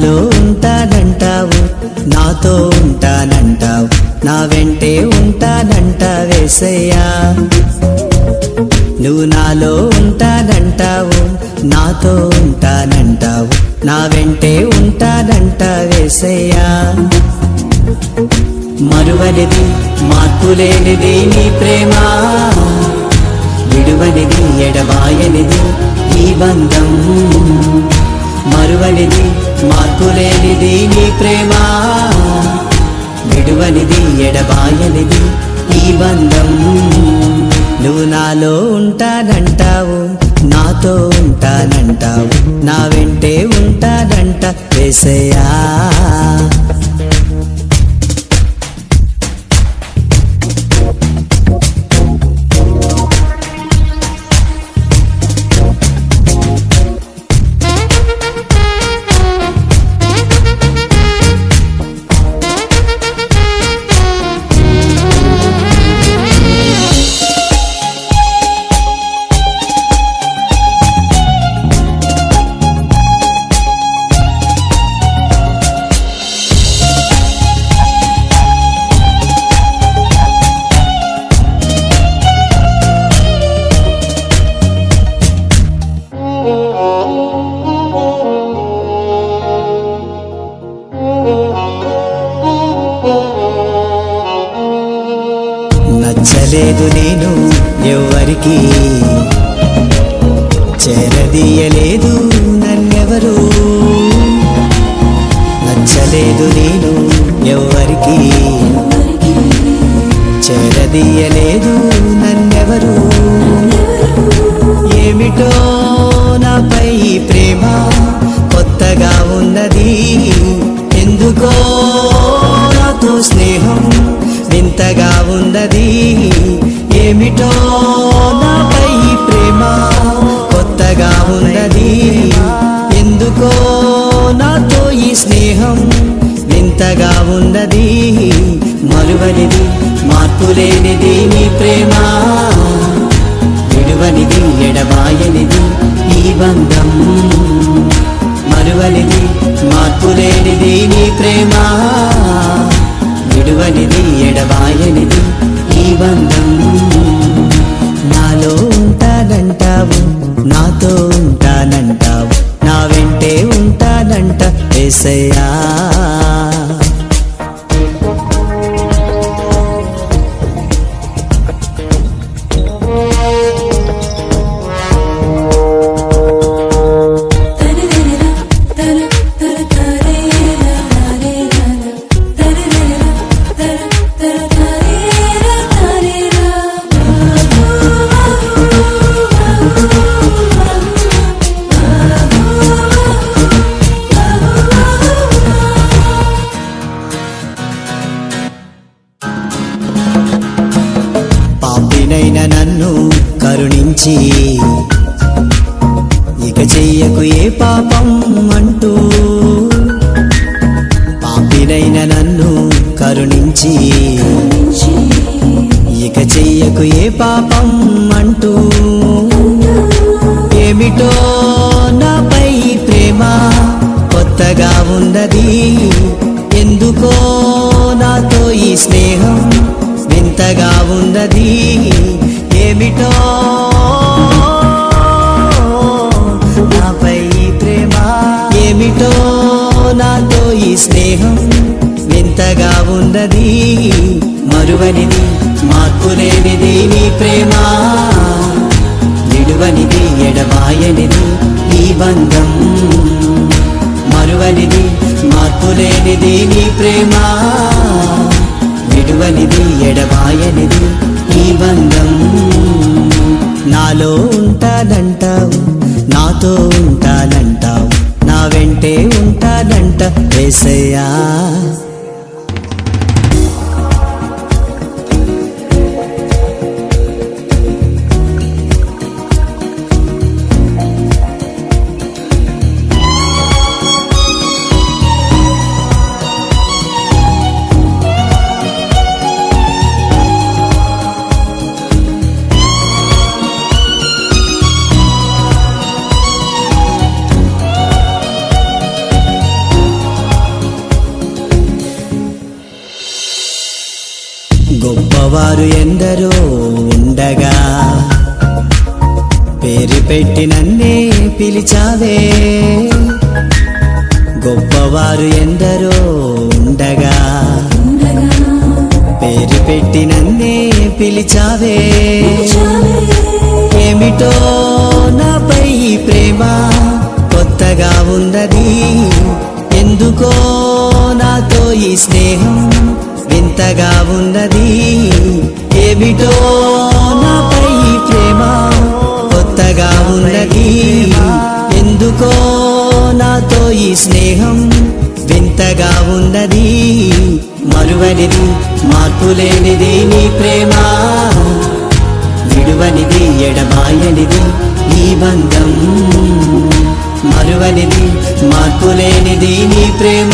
నాలో ఉంటానంటావు నాతో ఉంటానంటావు నా వెంటే ఉంటానంటావేసయ్యా నువ్వు నాలో ఉంటానంటావు నాతో ఉంటానంటావు నా వెంటే ఉంటానంటావేసయ్యా మరువనిది మార్పులేనిది నీ ప్రేమ విడువనిది ఎడబాయనిది నీ బంధం. మరువనిది మార్పులేనిది నీ ప్రేమ. విడువనిది ఎడబాయనిది ఈ బంధం. నువ్వు నాలో ఉంటానంటావు నాతో ఉంటానంటావు. నా వెంటే ఉంటానంట వేసయ్యా. లేదు నేను ఎవ్వరికి. చేరదీయలేదు నన్నెవరు. నచ్చలేదు నేను ఎవ్వరికి. చేరదీయలేదు నన్నెవరు. ఏమిటో నాపై ప్రేమ కొత్తగా ఉన్నది. ఎందుకో నాతో స్నేహం వింతగా ఉన్నది. ఏమిటో నాపై ఈ ప్రేమ కొత్తగా ఉన్నది. ఎందుకో నాతో ఈ స్నేహం వింతగా ఉన్నది. మరువనిది మార్పులేనిది నీ ప్రేమ. విడువనిది ఎడబాయనిది ఈ బంధం. మరువనిది మార్పులేనిది నీ ప్రేమ. విడువనిది ఎడబాయనిది ఏసయ్యా పాపినైన కరుణించి ఇక చెయ్యకు ఏ పాపం అంటూ పాపినైన నన్ను కరుణించి ఇక చెయ్యకు ఏ పాపం అంటూ ఏమిటో నాపై ప్రేమ కొత్తగా ఉన్నది. ఎందుకో నాతో ఈ స్నేహం వింతగా ఉన్నది. ఏమిటో ఉన్నది. మరువనిది మార్పులేనిది నీ ప్రేమ. విడువనిది ఎడబాయనిది ఈ బంధం. మరువనిది మార్పులేనిది నీ ప్రేమ. విడువనిది ఎడబాయనిది నీ బంధం. నాలో ఉంటానంటావు నాతో ఉంటానంటావు నా వెంటే ఉంటానంట వేసయ్యా గొప్పవారు ఎందరో ఉండగా. పేరు పెట్టి నన్నే పిలిచావే. గొప్పవారు ఎందరో ఉండగా. పేరు పెట్టి నన్నే పిలిచావే. ఏమిటో నాపై ప్రేమ కొత్తగా ఉన్నది. ఎందుకో నాతో ఈ స్నేహం వింతగా ఉన్నది. ఏమిటో నాపై ప్రేమ కొత్తగా ఉన్నది. ఎందుకో నాతో ఈ స్నేహం వింతగా ఉన్నది. మరువనిది మార్పులేనిది నీ ప్రేమ. విడువనిది ఎడబాయనిది నీ బంధం. మరువనిది మార్పులేనిది నీ ప్రేమ.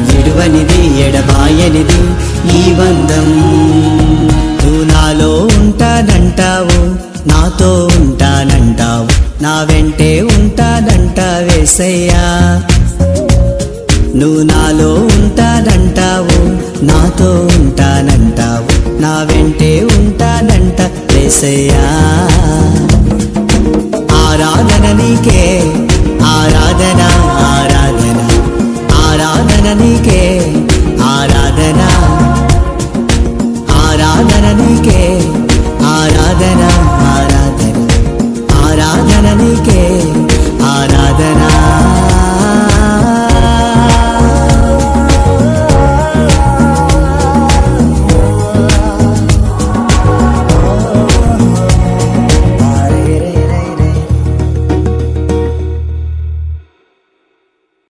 విడువనిది ఎడబాయనిది ఈ బంధం నువ్వు నాలో ఉంటానంటావు నాతో ఉంటానంటావు నా వెంటే ఉంటానంటావేసయ్యా నువ్వు నాలో ఉంటానంటావు నాతో ఉంటానంటావు నా వెంటే ఉంటానంట వేసయ్యా.